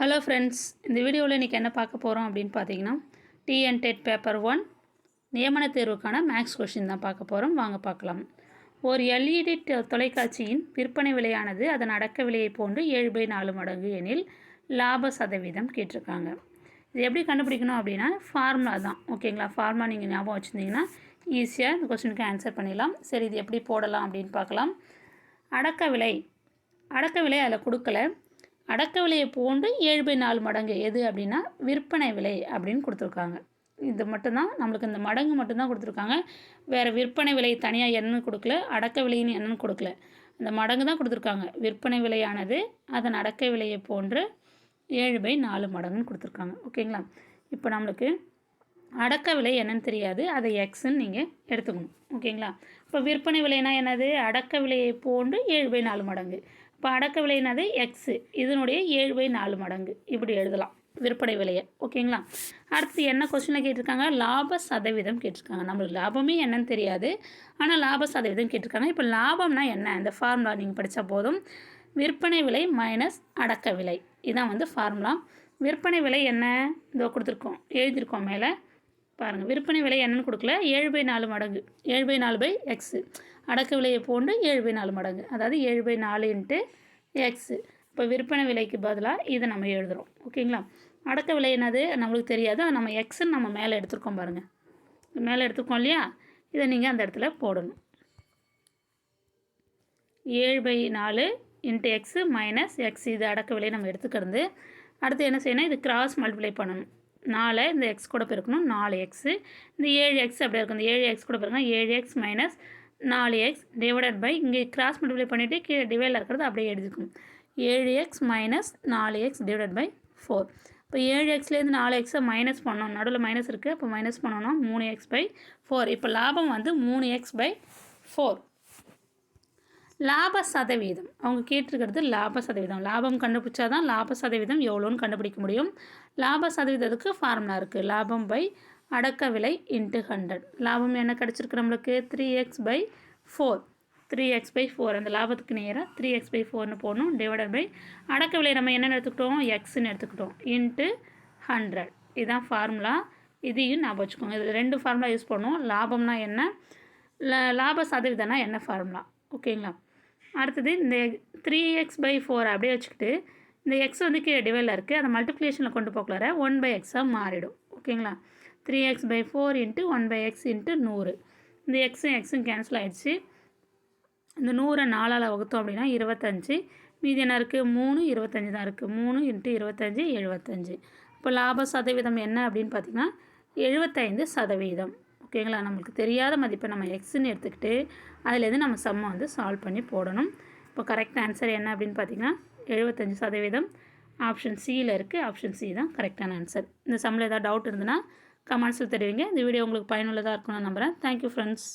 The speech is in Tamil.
ஹலோ ஃப்ரெண்ட்ஸ் இந்த வீடியோவில் இன்றைக்கி என்ன பார்க்க போகிறோம் அப்படின்னு பார்த்தீங்கன்னா டிஎன் டெட் பேப்பர் ஒன் நியமன தேர்வுக்கான மேக்ஸ் கொஷின் தான் பார்க்க போகிறோம் வாங்க பார்க்கலாம். ஒரு எல்இடி தொலைக்காட்சியின் விற்பனை விலையானது அதன் அடக்க விலையை போன்று ஏழு பை நாலு மடங்கு எனில் லாப சதவீதம் கேட்டிருக்காங்க. இது எப்படி கண்டுபிடிக்கணும் அப்படின்னா ஃபார்முலா தான். ஓகேங்களா ஃபார்முலா நீங்கள் ஞாபகம் வச்சுருந்தீங்கன்னா ஈஸியாக இந்த கொஸ்டினுக்கு ஆன்சர் பண்ணிடலாம். சரி இது எப்படி போடலாம் அப்படின்னு பார்க்கலாம். அடக்க விலை. அடக்க விலை அதில் கொடுக்கல. அடக்க விலையை போன்று ஏழு பை நாலு மடங்கு எது அப்படின்னா விற்பனை விலை அப்படின்னு கொடுத்துருக்காங்க. இது மட்டும்தான் நம்மளுக்கு இந்த மடங்கு மட்டும்தான் கொடுத்துருக்காங்க. வேறு விற்பனை விலை தனியாக என்னன்னு கொடுக்கல அடக்க விலைன்னு என்னன்னு கொடுக்கல. இந்த மடங்கு தான் கொடுத்துருக்காங்க. விற்பனை விலையானது அதன் அடக்க விலையை போன்று ஏழு பை நாலு மடங்குன்னு கொடுத்துருக்காங்க. ஓகேங்களா? இப்போ நம்மளுக்கு அடக்க விலை என்னன்னு தெரியாது. அதை எக்ஸ்ன்னு நீங்கள் எடுத்துக்கணும். ஓகேங்களா? இப்போ விற்பனை விலைனா என்னது? அடக்க விலையை போன்று ஏழு பை நாலு மடங்கு. இப்போ அடக்க விலை என்னது? எக்ஸு இதனுடைய ஏழு பை நாலு மடங்கு. இப்படி எழுதலாம். விற்பனை விலையை. ஓகேங்களா? அடுத்து என்ன கொஸ்டினில் கேட்டிருக்காங்க? லாப சதவீதம் கேட்டிருக்காங்க. நம்மளுக்கு லாபமே என்னன்னு தெரியாது. ஆனால் லாப சதவீதம் கேட்டிருக்காங்க. இப்போ லாபம்னா என்ன? இந்த ஃபார்முலா நீங்கள் படித்தா போதும். விற்பனை விலை மைனஸ் அடக்க விலை. இதான் வந்து ஃபார்முலா விற்பனை விலை என்ன? இதோ கொடுத்துருக்கோம். எழுதியிருக்கோம் மேலே. பாருங்கள் விற்பனை விலை என்னென்னு கொடுக்கல. ஏழு பை நாலு மடங்கு. ஏழு பை நாலு பை எக்ஸு அடக்க விலையை போன்று ஏழு பை நாலு மடங்கு. அதாவது ஏழு பை நாலு இன்ட்டு எக்ஸு இப்போ விற்பனை விலைக்கு பதிலாக இதை நம்ம எழுதுகிறோம் ஓகேங்களா? அடக்க விலை என்னது? நம்மளுக்கு தெரியாது. அது நம்ம எக்ஸுன்னு நம்ம மேலே எடுத்துருக்கோம் பாருங்கள் மேலே எடுத்துருக்கோம் இல்லையா? இதை நீங்கள் அந்த இடத்துல போடணும். ஏழு பை நாலு இன்ட்டு எக்ஸு மைனஸ் எக்ஸ் இது அடக்க விலையை நம்ம எடுத்துக்கிறது. அடுத்து என்ன செய்யணும்? இது கிராஸ் மல்டிப்ளை பண்ணணும். நாலு இந்த எக்ஸ் கூட பெருக்கணும் நாலு எக்ஸு இந்த ஏழு எக்ஸ் அப்படி இருக்கும். இந்த ஏழு எக்ஸ் கூட பெருக்கணும் ஏழு எக்ஸ் மைனஸ் நாலு எக்ஸ் டிவைடட் பை இங்கே கிராஸ் மல்டிப்ளை பண்ணிவிட்டு கீழே டிவைடில் இருக்கிறது அப்படியே எழுதிக்கும் ஏழு எக்ஸ் மைனஸ் நாலு எக்ஸ் டிவைடட் பை ஃபோர் இப்போ ஏழு எக்ஸ்லேருந்து நாலு எக்ஸை மைனஸ் பண்ணணும். நடுவில் மைனஸ் இருக்குது அப்போ மைனஸ் பண்ணணும் மூணு எக்ஸ் பை ஃபோர் இப்போ லாபம் வந்து மூணு எக்ஸ் பை ஃபோர் லாப சதவீதம் அவங்க கேட்டிருக்கிறது லாப சதவீதம் லாபம் கண்டுபிடிச்சா தான் லாப சதவீதம் எவ்வளோன்னு கண்டுபிடிக்க முடியும். லாப சதவீதத்துக்கு ஃபார்முலா இருக்குது லாபம் பை அடக்க விலை இன்ட்டு ஹண்ட்ரட் லாபம் என்ன கிடச்சிருக்கு நம்மளுக்கு? Three X by four three X by four அந்த லாபத்துக்கு நேராக த்ரீ எக்ஸ் பை ஃபோர்னு போடணும். டிவைடட் பை அடக்க விலை நம்ம என்னென்னு எடுத்துக்கிட்டோம்? எக்ஸ்ன்னு எடுத்துக்கிட்டோம். இன்ட்டு ஹண்ட்ரட் இதுதான் ஃபார்முலா. இதையும் ஞாபகம் வச்சுக்கோங்க. இதில் ரெண்டு ஃபார்முலா யூஸ் பண்ணுவோம் லாபம்னா என்ன? லாப சதவீதம்னா என்ன ஃபார்முலா? ஓகேங்களா? அடுத்தது இந்த த்ரீ எக்ஸ் பை ஃபோர் அப்படியே வச்சுக்கிட்டு இந்த எக்ஸ் வந்து கீழே டிவைடில் இருக்குது அதை மல்டிப்ளிகேஷனில் கொண்டு போக்கலார ஒன் பை எக்ஸாக மாறிடும். ஓகேங்களா? Three X by four into one by X into நூறு. இந்த எக்ஸும் எக்ஸும் கேன்சல் ஆகிடுச்சு இந்த நூறை நாலால் வகுத்தோம் அப்படின்னா இருபத்தஞ்சி. மீதி என்ன இருக்குது மூணு இருபத்தஞ்சி தான் இருக்குது மூணு இன்ட்டு இருபத்தஞ்சி எழுபத்தஞ்சி. இப்போ லாப சதவீதம் என்ன அப்படின்னு பார்த்திங்கன்னா எழுபத்தைந்து சதவீதம். ஓகேங்களா? நம்மளுக்கு தெரியாத மதிப்பை நம்ம எக்ஸ்ன்னு எடுத்துக்கிட்டு அதுலேருந்து நம்ம சம்மை வந்து சால்வ் பண்ணி போடணும். இப்போ கரெக்ட் ஆன்சர் என்ன அப்படின்னு பார்த்தீங்கன்னா எழுபத்தஞ்சி சதவீதம் ஆப்ஷன் சியில் இருக்குது ஆப்ஷன் சி தான் கரெக்டான ஆன்சர் இந்த சம்மில் ஏதாவது டவுட் இருந்ததுன்னா கமெண்ட்ஸில் தெரிவிங்க. இந்த வீடியோ உங்களுக்கு பயனுள்ளதாக இருக்கும்னு நம்புகிறேன் தேங்க்யூ ஃப்ரெண்ட்ஸ்